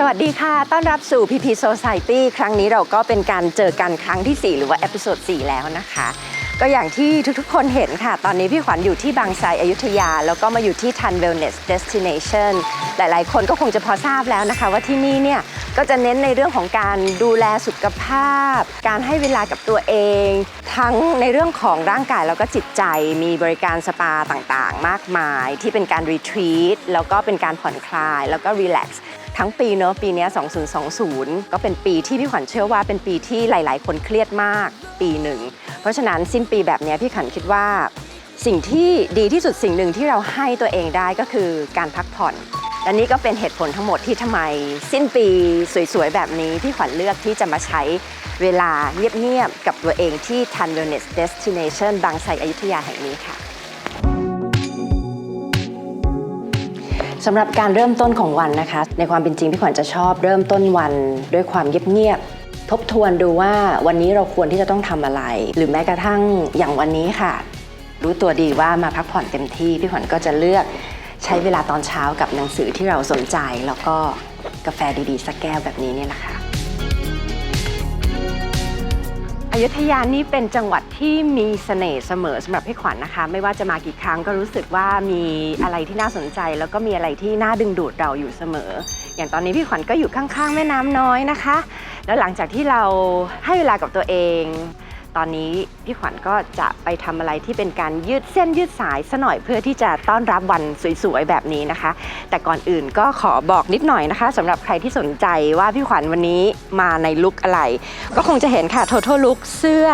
สวัสดีค่ะ ต้อนรับสู่ PP Society ครั้งนี้เราก็เป็นการเจอกันครั้งที่ 4 หรือว่า e อ i s o d e 4แล้วนะคะ ก็อย่างที่ทุกๆ คนเห็นค่ะ ตอนนี้พี่ขวัญอยู่ที่บางไทรอยุธยา แล้วก็มาอยู่ที่ Tan Wellness Destination หลายๆ คนก็คงจะพอทราบแล้วนะคะ ว่าที่นี่เนี่ยก็จะเน้นในเรื่องของการดูแลสุขภาพ การให้เวลากับตัวเอง ทั้งในเรื่องของร่างกายแล้วก็จิตใจ มีบริการสปาต่างๆ มากมาย ที่เป็นการรีทรีตแล้วก็เป็นการผ่อนคลายแล้วก็รีแลกซ์ ทั้งปีเนอะปีนี้ 2020 ก็เป็นปีที่พี่ขวัญเชื่อว่าเป็นปีที่หลาย ๆ คนเครียดมากปีหนึ่ง เพราะฉะนั้นสิ้นปีแบบนี้พี่ขวัญคิดว่า สิ่งที่ดีที่สุดสิ่งหนึ่งที่เราให้ตัวเองได้ก็คือการพักผ่อนและนี่ก็เป็นเหตุผลทั้งหมดที่ทำไม สิ้นปีสวย ๆ แบบนี้ พี่ขวัญเลือกที่จะมาใช้เวลาเงียบ ๆ กับตัวเองที่ Tan Wellness Destination บางไทรอยุธยาแห่งนี้ค่ะ สำหรับการเริ่มต้นของวันนะคะ ในความเป็นจริงพี่ขวัญจะชอบเริ่มต้นวันด้วยความเงียบๆทบทวนดูว่าวันนี้เราควรที่จะต้องทำอะไร หรือแม้กระทั่งอย่างวันนี้ค่ะ รู้ตัวดีว่ามาพักผ่อนเต็มที่พี่ขวัญก็จะเลือกใช้เวลาตอนเช้ากับหนังสือที่เราสนใจ แล้วก็กาแฟดีๆสักแก้วแบบนี้เนี่ยแหละค่ะ อยุธยานี่เป็นจังหวัดที่มีเสน่ห์เสมอสำหรับพี่ขวัญนะคะ ไม่ว่าจะมากี่ครั้งก็รู้สึกว่ามีอะไรที่น่าสนใจ แล้วก็มีอะไรที่น่าดึงดูดเราอยู่เสมอ อย่างตอนนี้พี่ขวัญก็อยู่ข้างๆ แม่น้ำน้อยนะคะ แล้วหลังจากที่เราให้เวลากับตัวเอง ตอนนี้พี่ขวัญก็จะไปทำอะไรที่เป็นการยืดเส้นยืดสายซะหน่อยเพื่อที่จะต้อนรับวันสวยๆแบบนี้นะคะ แต่ก่อนอื่นก็ขอบอกนิดหน่อยนะคะสำหรับใครที่สนใจว่าพี่ขวัญวันนี้มาในลุคอะไร ก็คงจะเห็นค่ะ total look เสื้อ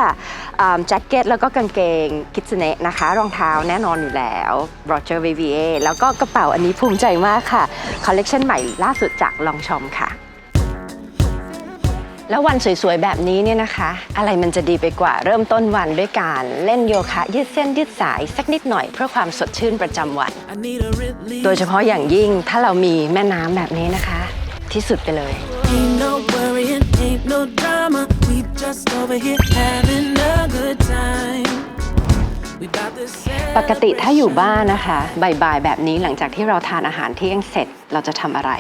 แจ็คเก็ตแล้วก็กางเกงคิต s เนะนะคะ รองเท้าแน่นอนอยู่แล้ว Roger Vivier แล้วก็กระเป๋าอันนี้ภูมิใจมากค่ะคอลเลกชันใหม่ล่าสุดจากลองชอมค่ะ แล้ววันสวยๆ แบบนี้เนี่ยนะคะ อะไรมันจะดีไปกว่าเริ่มต้นวันด้วยการเล่นโยคะ ยืดเส้นยืดสาย สักนิดหน่อยเพื่อความสดชื่นประจำวัน โดยเฉพาะอย่างยิ่งถ้าเรามีแม่น้ำแบบนี้นะคะ ที่สุดไปเลย no worrying, ain't no drama. We just over here having a good time. ปกติถ้าอยู่บ้านนะคะบ่ายๆแบบนี้หลังจากที่เราทานอาหารเที่ยงเสร็จเราจะทำอะไร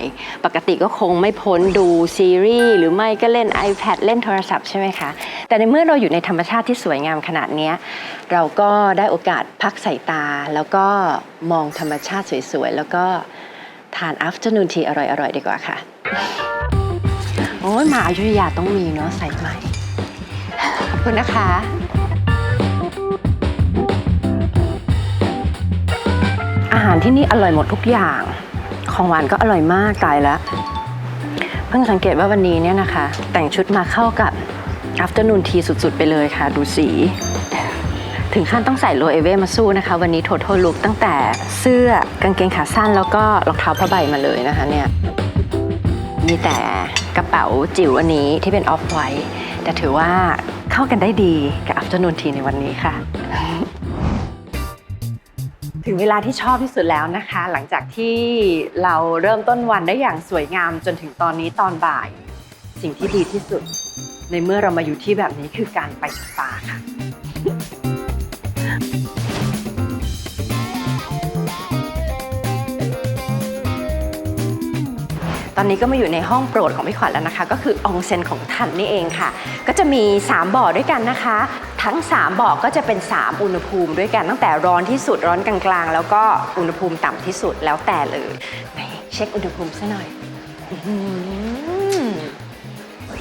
ปกติก็คงไม่พ้นดูซีรีส์หรือไม่ก็เล่น iPad เล่นโทรศัพท์ใช่ไหมคะแต่ในเมื่อเราอยู่ในธรรมชาติที่สวยงามขนาดนี้เราก็ได้โอกาสพักสายตา แล้วก็มองธรรมชาติสวยๆแล้วก็ทาน afternoon tea อร่อยๆดีกว่าค่ะโอ้ยมาอยุธยาต้องมีเนาะสายใหม่ขอบคุณนะคะ อาหารที่นี่อร่อยหมดทุกอย่าง ของหวานก็อร่อยมากตายแล้ว เพิ่งสังเกตว่าวันนี้เนี่ยนะคะ แต่งชุดมาเข้ากับ afternoon tea สุดๆ ไปเลยค่ะ ดูสี ถึงขั้นต้องใส่โลเอเวมาสู้นะคะ วันนี้ total look ตั้งแต่เสื้อกางเกงขาสั้นแล้วก็รองเท้าผ้าใบมาเลยนะคะเนี่ยมีแต่กระเป๋าจิ๋วอันนี้ที่เป็นออฟไวท์แต่ถือว่าเข้ากันได้ดีกับ afternoon tea ในวันนี้ค่ะ ถึงเวลาที่ชอบที่สุดแล้วนะคะ หลังจากที่เราเริ่มต้นวันได้อย่างสวยงามจนถึงตอนนี้ตอนบ่าย สิ่งที่ดีที่สุด ในเมื่อเรามาอยู่ที่แบบนี้คือการไปสปาค่ะ ตอนนี้ก็มาอยู่ในห้องโปรดของพี่ขวัญแล้วนะคะ ก็คืออองเซนของท่านนี่เองค่ะ ก็จะมี 3 บ่อด้วยกันนะคะ ทั้ง 3 บ่อก็จะเป็น 3 อุณหภูมิด้วยกันตั้งแต่ร้อนที่สุดร้อนกลางๆ แล้วก็อุณหภูมิต่ำที่สุดแล้วแต่เลยไหนเช็คอุณหภูมิซะหน่อย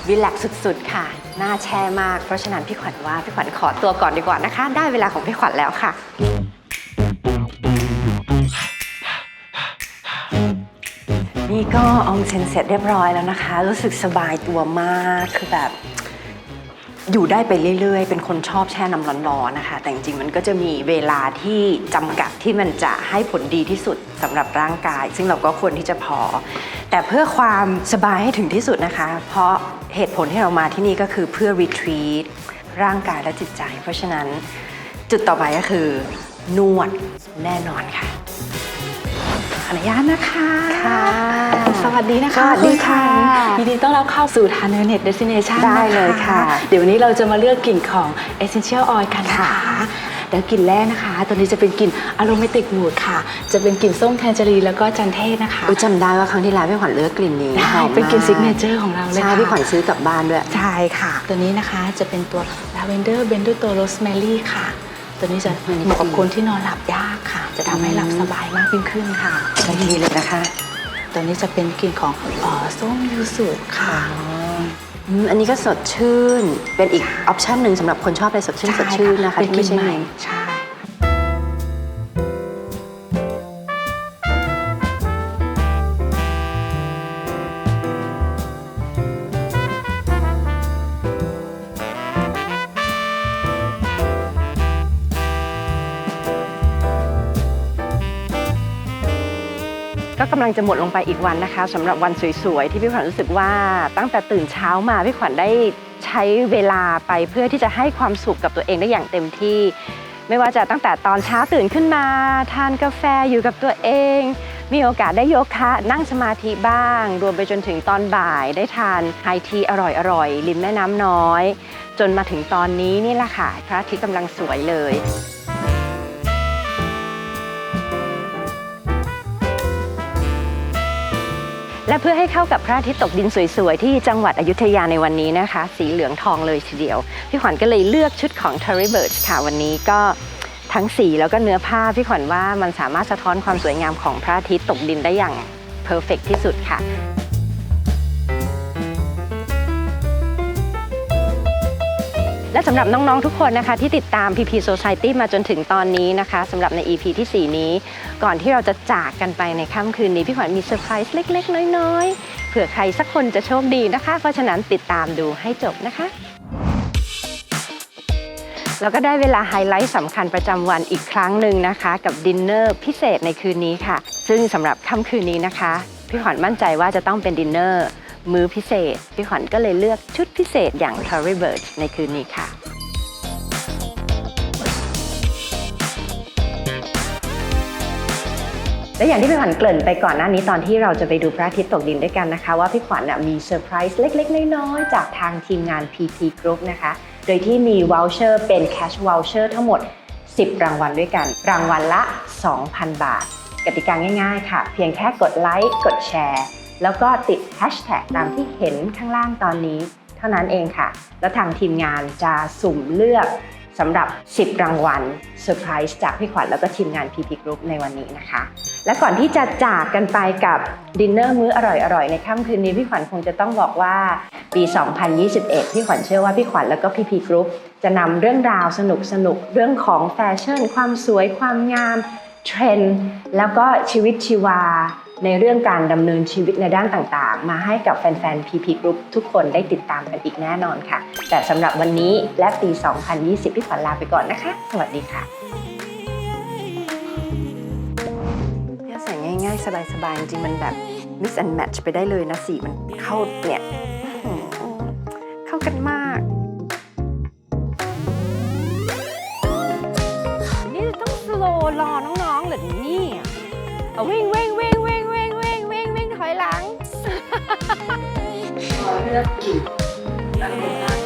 วิแลกสุดๆค่ะ น่าแช่มาก เพราะฉะนั้นพี่ขวัญว่าพี่ขวัญขอตัวก่อนดีกว่านะคะ ได้เวลาของพี่ขวัญแล้วค่ะ นี่ก็อองเซ็นเสร็จเรียบร้อยแล้วนะคะ รู้สึกสบายตัวมากคือแบบ อยู่ได้ไปเรื่อย ๆ เป็นคนชอบแช่น้ำร้อนๆนะคะ แต่จริงๆมันก็จะมีเวลาที่จำกัดที่มันจะให้ผลดีที่สุดสำหรับร่างกาย ซึ่งเราก็ควรที่จะพอ แต่เพื่อความสบายให้ถึงที่สุดนะคะ เพราะเหตุผลที่เรามาที่นี่ก็คือเพื่อ retreat ร่างกายและจิตใจ เพราะฉะนั้นจุดต่อไปก็คือนวดแน่นอนค่ะ ออนุญาตนะคะค่ะสวัสดีนะคะสวัสดีค่ะณยินดีต้อนรับเข้าสู่ทานเนอร์เน็ตเดสติเนชันได้เลยค่ะ เดี๋ยววันนี้เราจะมาเลือกกลิ่นของ Essential Oil กันนะคะค่ะแล้วกลิ่นแรกนะคะ ตัวนี้จะเป็นกลิ่นอโรมาติกวูดค่ะ จะเป็นกลิ่นส้มแทนเจอรีนแล้วก็จันเทศนะคะอุ๊ยจำได้ว่าครั้งที่แล้วพี่ขวัญเลือกกลิ่นนี้ได้หอมเป็นกลิ่นมาซิกเนเจอร์ของเราเลยใช่ค่ะพี่ขวัญซื้อกลับบ้านด้วย ใช่ค่ะ ตัวนี้นะคะจะเป็นตัวลาเวนเดอร์เบนด้วยตัวโรสแมรี่ค่ะ ตัวนี้จะอืมเหมาะกับคนที่นอนหลับยากค่ะจะทำให้หลับสบายมากยิ่งขึ้นค่ะทันทีเลยนะคะ ตัวนี้จะเป็นกลิ่นของเอ่อส้มยูสุค่ะ อืมอันนี้ก็สดชื่น เป็นอีกออปชันหนึ่งสำหรับคนชอบอะไรสดชื่นสดชื่นนะคะเป็นที่กลิ่ไม่นใช่ใหม่เนย ใช่ ก็กำลังจะหมดลงไปอีกวันนะคะสำหรับวันสวยๆ ที่พี่ขวัญรู้สึกว่าตั้งแต่ตื่นเช้ามาพี่ขวัญได้ใช้เวลาไปเพื่อที่จะให้ความสุขกับตัวเองได้อย่างเต็มที่ ไม่ว่าจะตั้งแต่ตอนเช้าตื่นขึ้นมา ทานกาแฟอยู่กับตัวเอง มีโอกาสได้โยคะนั่งสมาธิบ้าง รวมไปจนถึงตอนบ่ายได้ทานไฮทีอร่อยๆริมแม่น้ำน้อย จนมาถึงตอนนี้นี่แหละค่ะพระอาทิตย์กำลังสวยเลย และเพื่อให้เข้ากับพระอาทิตย์ตกดินสวยๆ ที่จังหวัดอยุธยาในวันนี้นะคะ สีเหลืองทองเลยทีเดียว พี่ขวัญก็เลยเลือกชุดของ t e r r y Birch ค่ะวันนี้ก็ทั้งสีแล้วก็เนื้อผ้าพี่ขวัญว่ามันสามารถสะท้อนความสวยงามของพระอาทิตย์ตกดินได้อย่างเพอร์เฟกที่สุดค่ะ และสำหรับน้อง ๆ ทุกคนนะคะที่ติดตาม PP Society มาจนถึงตอนนี้นะคะสำหรับใน EP ที่ 4 นี้ ก่อนที่เราจะจากกันไปในค่ำคืนนี้ พี่ขวัญมีเซอร์ไพรส์เล็ก ๆ น้อย ๆ เผื่อใครสักคนจะโชคดีนะคะ เพราะฉะนั้นติดตามดูให้จบนะคะ แล้วก็ได้เวลาไฮไลท์สำคัญประจำวันอีกครั้งหนึ่งนะคะ กับดินเนอร์พิเศษในคืนนี้ค่ะ ซึ่งสำหรับค่ำคืนนี้นะคะ พี่ขวัญมั่นใจว่าจะต้องเป็นดินเนอร์ มื้อพิเศษ พี่ขวัญก็เลยเลือกชุดพิเศษอย่าง t o r y Bird ในคืนนี้ค่ะ และอย่างที่พี่ขวัญเกริ่นไปก่อนหน้านี้ตอนที่เราจะไปดูพระอาทิตย์ตกดินด้วยกันนะคะ ว่าพี่ขวัญน่ะมีเซอร์ไพรส์เล็กๆ น้อยๆ จากทางทีมงาน PP Group นะคะ โดยที่มีว o ลเชอร์เป็น Cash Voucher ทั้งหมด 10 รางวัลด้วยกัน รางวัลละ 2,000 บาท กติกาง่ายๆ ค่ะ เพียงแค่กดไลค์กดแชร์ แล้วก็ติด Hashtag ตามที่เห็นข้างล่างตอนนี้ เท่านั้นเองค่ะ แล้วทางทีมงานจะสุ่มเลือกสำหรับ 10 รางวัลเซอร์ไพรส์จากพี่ขวัญแล้วก็ทีมงาน PP Group ในวันนี้นะคะ และก่อนที่จะจากกันไปกับดินเนอร์มื้ออร่อยๆ ในค่ำคืนนี้พี่ขวัญคงจะต้องบอกว่าปี 2021 พี่ขวัญเชื่อว่าพี่ขวัญแล้วก็ PP Group จะนำเรื่องราวสนุกๆเรื่องของแฟชั่น ความสวยความงามเทรนด์แล้วก็ชีวิตชีวา ในเรื่องการดำเนินชีวิตในด้านต่างๆ มาให้กับแฟนๆ PP Group ทุกคนได้ติดตามกันอีกแน่นอนค่ะ แต่สำหรับวันนี้และปี 2020 พี่ขวัญลาไปก่อนนะคะ สวัสดีค่ะเนี่ยใส่ง่ายๆ สบายๆ จริงๆ มันแบบ mix and match ไปได้เลยนะสีมันเข้าเนี่ยอื้อหือเข้ากันมากนี่จะต้องสโลว์รอน้องๆเหรอเนี่ยเอาวิ่งวิ่งวิ่งวิ่ง Hirap yun. Ano?